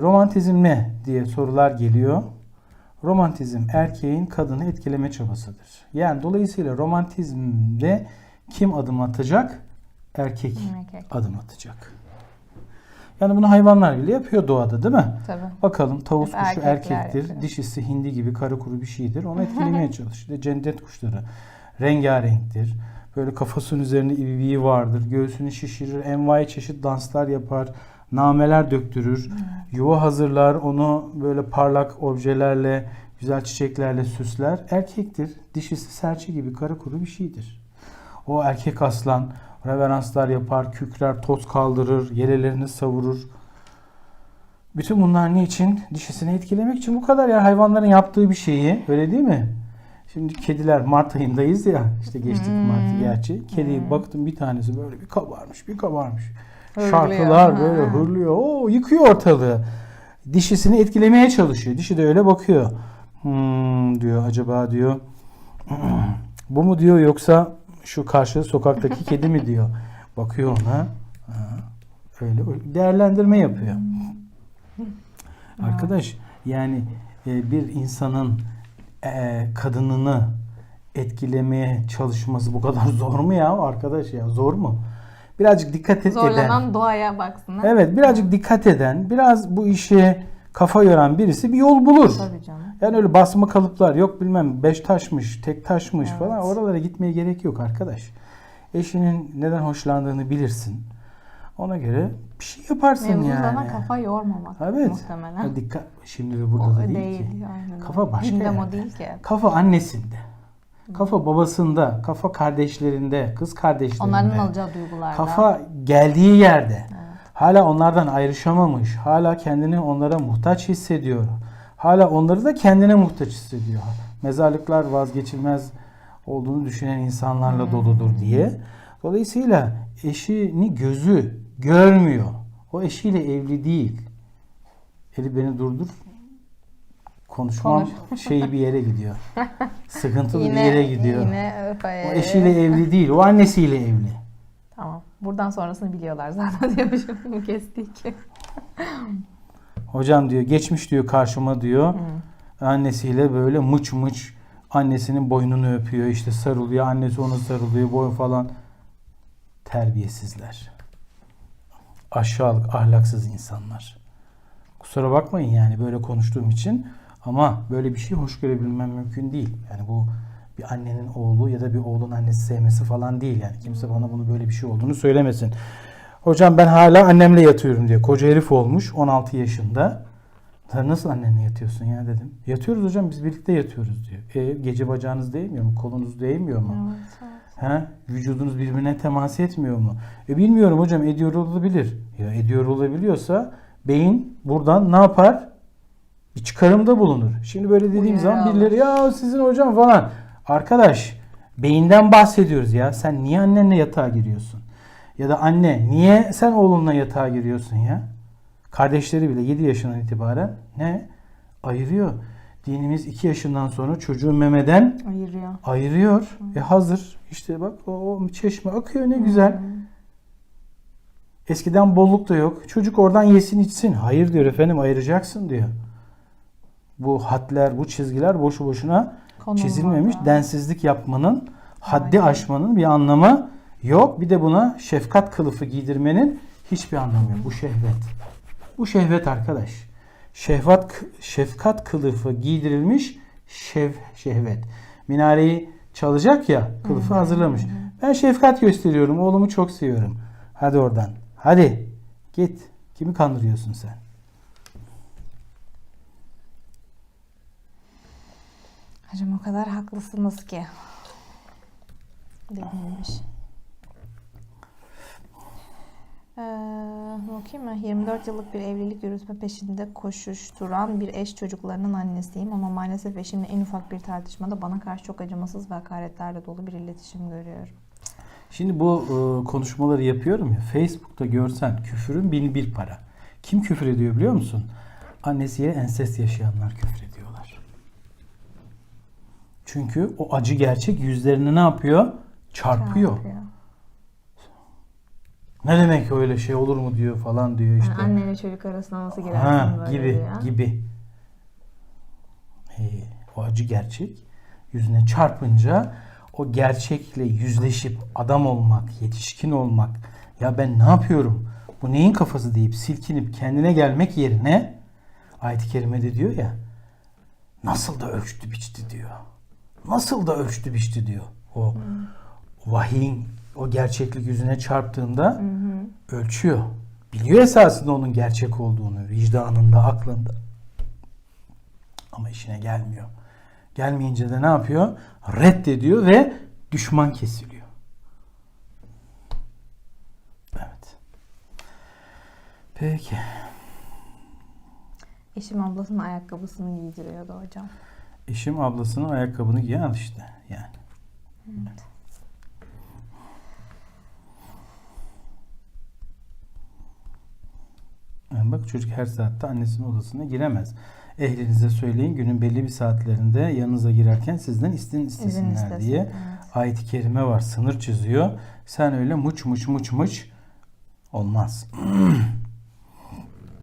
Romantizm ne diye sorular geliyor. Romantizm erkeğin kadını etkileme çabasıdır. Yani dolayısıyla romantizmde kim adım atacak? Erkek Erkek. adım atacak. Yani bunu hayvanlar bile yapıyor doğada değil mi? Tabii. Bakalım tavus Hep kuşu erkektir, yapıyor. dişisi hindi gibi kara kuru bir şeydir. Onu etkilemeye çalışır. Cennet kuşları rengarenktir. Böyle kafasının üzerinde ibibiği vardır. Göğsünü şişirir. Envai çeşit danslar yapar. Nameler döktürür. Yuva hazırlar. Onu böyle parlak objelerle, güzel çiçeklerle süsler. Erkektir. Dişisi serçe gibi kara kuru bir şeydir. O erkek aslan reveranslar yapar, kükrer, toz kaldırır, yelelerini savurur. Bütün bunlar ne için? Dişisini etkilemek için bu kadar ya hayvanların yaptığı bir şeyi. Öyle değil mi? Şimdi kediler Mart ayındayız ya. işte geçtik Hmm. Mart'ı gerçi. Kediyi baktım bir tanesi böyle bir kabarmış, bir kabarmış. Hırlıyor. Şarkılar Ha. böyle hırlıyor. Oo yıkıyor ortalığı. Dişisini etkilemeye çalışıyor. Dişi de öyle bakıyor. Hmm, diyor acaba diyor. Bu mu diyor yoksa şu karşı sokaktaki kedi mi diyor. Bakıyor ona. Öyle değerlendirme yapıyor. Arkadaş yani e, bir insanın e, kadınını etkilemeye çalışması bu kadar zor mu ya arkadaş ya zor mu? Birazcık dikkat et eden. Zorlanan doğaya baksın. Evet birazcık dikkat eden, biraz bu işe kafa yoran birisi bir yol bulur. Tabii canım. Yani öyle basma kalıplar yok bilmem beş taşmış, tek taşmış Evet. falan oralara gitmeye gerek yok arkadaş. Eşinin neden hoşlandığını bilirsin. Ona göre bir şey yaparsın Mevzu yani. sana kafa yormamak Evet. muhtemelen. Ha, dikkat şimdi ve burada O da değil, değil. ki. aynen. Kafa başka Gündem yerde. o değil ki. Kafa annesinde. Kafa babasında, kafa kardeşlerinde, kız kardeşlerinde. Onların alacağı duygularda. Kafa geldiği yerde. Evet. Hala onlardan ayrışamamış. Hala kendini onlara muhtaç hissediyor. Hala onları da kendine muhtaç hissediyor. Mezarlıklar vazgeçilmez olduğunu düşünen insanlarla doludur diye. Dolayısıyla eşini gözü görmüyor. O eşiyle evli değil. Eli beni durdur. Konuşmam şeyi bir yere gidiyor. Sıkıntılı bir yere gidiyor. Yine O eşiyle evli değil. O annesiyle evli. Tamam. Buradan sonrasını biliyorlar zaten diyormuşum. Kestik. Hocam diyor geçmiş diyor karşıma diyor. Annesiyle böyle mıç mıç annesinin boynunu öpüyor işte sarılıyor. Annesi onu sarılıyor boy falan. Terbiyesizler. Aşağılık ahlaksız insanlar. Kusura bakmayın yani böyle konuştuğum için ama böyle bir şey hoş görebilmem mümkün değil. Yani bu bir annenin oğlu ya da bir oğlun annesi sevmesi falan değil yani. Kimse bana bunu böyle bir şey olduğunu söylemesin. Hocam ben hala annemle yatıyorum diyor. Koca herif olmuş 16 yaşında. Sen nasıl annenle yatıyorsun ya dedim. Yatıyoruz hocam biz birlikte yatıyoruz diyor. E, gece bacağınız değmiyor mu? Kolunuz değmiyor mu? Ha? Vücudunuz birbirine temas etmiyor mu? E bilmiyorum hocam ediyor olabilir. Ya ediyor olabiliyorsa beyin buradan ne yapar? Çıkarımda bulunur. Şimdi böyle dediğim Uyarı zaman birileri ya sizin hocam falan. Arkadaş beyinden bahsediyoruz ya. Sen niye annenle yatağa giriyorsun? Ya da anne niye sen oğlunla yatağa giriyorsun ya? Kardeşleri bile 7 yaşından itibaren ne? Ayırıyor. Dinimiz 2 yaşından sonra çocuğu memeden Ayırıyor. ayırıyor. E hazır. İşte bak o, o çeşme akıyor ne güzel. Eskiden bolluk da yok. Çocuk oradan yesin içsin. Hayır diyor efendim ayıracaksın diyor. Bu hatler, bu çizgiler boşu boşuna Konulmadı. çizilmemiş. Densizlik yapmanın, haddi Aynen. aşmanın bir anlamı yok. Bir de buna şefkat kılıfı giydirmenin hiçbir anlamı yok. Bu şehvet. Bu şehvet arkadaş. Şehvat, şefkat kılıfı giydirilmiş şev, şehvet. Minareyi çalacak ya kılıfı hazırlamış. Ben şefkat gösteriyorum. Oğlumu çok seviyorum. Hadi oradan. Hadi. Git. Kimi kandırıyorsun sen? Hocam o kadar haklısınız ki. Denilmiş. Ee, bakayım mı? 24 yıllık bir evlilik yürütme peşinde koşuşturan bir eş çocuklarının annesiyim ama maalesef eşimle en ufak bir tartışmada bana karşı çok acımasız ve hakaretlerle dolu bir iletişim görüyorum. Şimdi bu e, konuşmaları yapıyorum ya. Facebook'ta görsen küfürün bini bir para. Kim küfür ediyor biliyor musun? Annesiye ensest yaşayanlar küfür ediyorlar. Çünkü o acı gerçek yüzlerini ne yapıyor? Çarpıyor. Çarpıyor. Ne demek öyle şey olur mu diyor falan diyor işte. Yani anneyle çocuk arasına nasıl girersin Ha, böyle gibi diyor. gibi. Ee, o acı gerçek yüzüne çarpınca o gerçekle yüzleşip adam olmak, yetişkin olmak ya ben ne yapıyorum? Bu neyin kafası deyip silkinip kendine gelmek yerine ayet-i kerimede diyor ya nasıl da ölçtü biçti diyor. Nasıl da ölçtü biçti diyor. O vahiyin o gerçeklik yüzüne çarptığında ölçüyor. Biliyor esasında onun gerçek olduğunu, vicdanında, aklında. Ama işine gelmiyor. Gelmeyince de ne yapıyor? Reddediyor ve düşman kesiliyor. Evet. Peki. Eşim ablasının ayakkabısını giydiriyordu hocam. Eşim ablasının ayakkabını giyen al işte. Yani. Yani bak çocuk her saatte annesinin odasına giremez. Ehlinize söyleyin günün belli bir saatlerinde yanınıza girerken sizden izin istesinler istesin, diye. evet. Ayet-i kerime var sınır çiziyor. Sen öyle muç muç muç muç olmaz.